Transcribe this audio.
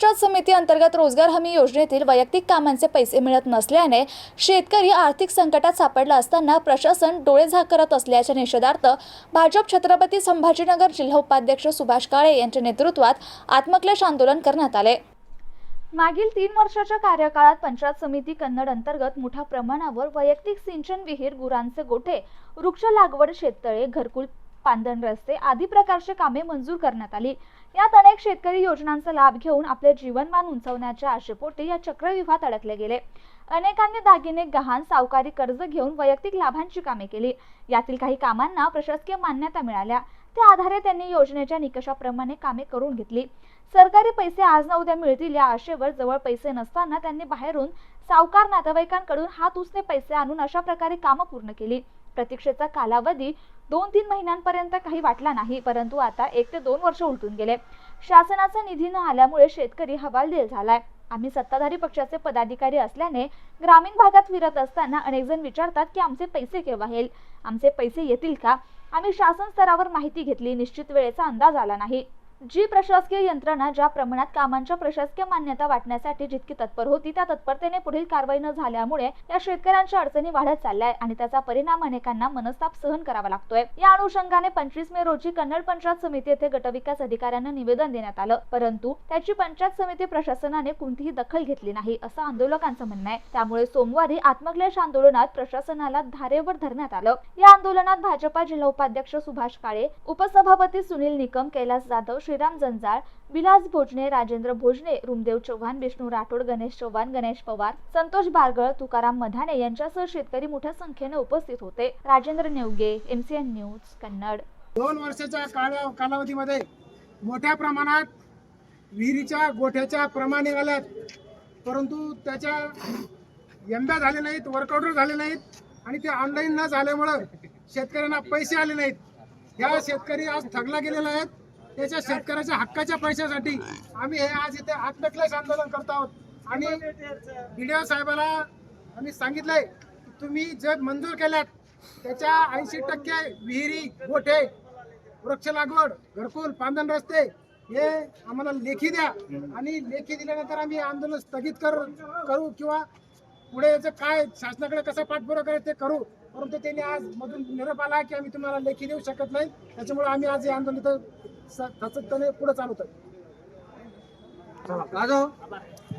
पंचायत समिती अंतर्गत रोजगार हमी योजनेतील वैयक्तिक कामांचे पैसे मिळत नसल्याने शेतकरी आर्थिक संकटात सापडला असताना प्रशासन डोळे करत असल्याच्या निषेधार्थ भाजप छत्रपती संभाजीनगर जिल्हा उपाध्यक्ष सुभाष काळे यांच्या नेतृत्वात आत्मक्लेश आंदोलन करण्यात आले. मागील तीन वर्षाच्या कार्यकाळात पंचायत समिती कन्नड अंतर्गत मोठ्या प्रमाणावर वैयक्तिक सिंचन विहीर गुरांचे गोठे वृक्ष लागवड शेततळे घरकुल पांदण रस्ते आदी प्रकारचे कामे मंजूर करण्यात आली. यात अनेक शेतकरी योजनांचा लाभ घेऊन आपले जीवनमान उंचावण्याच्या आशेपोटी या चक्रव्यूहात अडकले गेले. अनेकांनी दागिने गहाण सावकारी कर्ज घेऊन वैयक्तिक लाभांची कामे केली. यातील काही कामांना प्रशासकीय मान्यता मिळाल्या. त्या आधारे त्यांनी योजनेच्या निकषाप्रमाणे कामे करून घेतली. सरकारी पैसे आज ना उद्या मिळतील या आशेवर जवळ पैसे नसताना त्यांनी बाहेरून सावकार नातेवाईकांकडून हात उसने पैसे आणून अशा प्रकारे कामं पूर्ण केली. प्रतीक्षेचा कालावधी दोन तीन महिन्यांपर्यंत काही वाटला नाही परंतु आता एक ते दोन वर्ष उलटून गेले. शासनाचा निधी न आल्यामुळे शेतकरी हवालदिल झालाय. आम्ही सत्ताधारी पक्षाचे पदाधिकारी असल्याने ग्रामीण भागात फिरत असताना अनेक जण विचारतात की आमचे पैसे केव्हा येईल? आमचे पैसे येतील का? आम्ही शासन स्तरावर माहिती घेतली. निश्चित वेळेचा अंदाज आला नाही. जी प्रशासकीय यंत्रणा ज्या प्रमाणात कामांच्या प्रशासकीय मान्यता वाटण्यासाठी जितकी तत्पर होती त्या तत्परतेने पुढील कारवाई न झाल्यामुळे या शेतकऱ्यांच्या अडचणी वाढत चालल्या आणि त्याचा परिणाम अनेकांना मनस्ताप सहन करावा लागतोय. या अनुषंगाने पंचवीस मे रोजी कन्नड पंचायत समिती येथे गटविकास अधिकाऱ्यांना निवेदन देण्यात आलं. परंतु त्याची पंचायत समिती प्रशासनाने कोणतीही दखल घेतली नाही असं आंदोलकांचं म्हणणं आहे. त्यामुळे सोमवारी आत्मक्लेश आंदोलनात प्रशासनाला धारेवर धरण्यात आलं. या आंदोलनात भाजपा जिल्हा उपाध्यक्ष सुभाष काळे उपसभापती सुनील निकम कैलास जाधव श्रीराम जंजाळ विलास भोजने राजेंद्र भोजने रुमदेव चव्हाण विष्णू राठोड गणेश चव्हाण गणेश पवार संतोष बारगळ तुकाराम मधाने यांच्यासह शेतकरी मोठ्या संख्येने उपस्थित होते. Rajendra Nevge MCN news Kannad. दोन वर्षाच्या काला कालावधीमध्ये मोठ्या प्रमाणात विहिरीच्या गोठ्याच्या प्रमाण निघाल्यात. परंतु त्याच्या यंदा झाले नाहीत वर्कआउटर झाले नाहीत आणि ते ऑनलाईन न झाल्यामुळं शेतकऱ्यांना पैसे आले नाहीत. या शेतकरी आज थकला गेलेला आहेत. त्याच्या शेतकऱ्याच्या हक्काच्या पैशासाठी आम्ही हे आज इथे आत्मक्लेश आंदोलन करत आहोत. आणि बीडीओ साहेबाला आम्ही सांगितलंय तुम्ही जे मंजूर केल्यात त्याच्या ऐंशी टक्के विहिरी गोठे वृक्ष लागवड घरकुल पांदन रस्ते हे आम्हाला लेखी द्या. आणि लेखी दिल्यानंतर आम्ही आंदोलन स्थगित करू करू किंवा पुढे याचं काय शासनाकडे कसं पाठपुरा करायचं ते करू. परंतु त्यांनी आज मधून निरोप आला की आम्ही तुम्हाला लेखी देऊ शकत नाही. त्याच्यामुळे आम्ही आज हे आंदोलन इथं पुढे चालवतात राजा हो.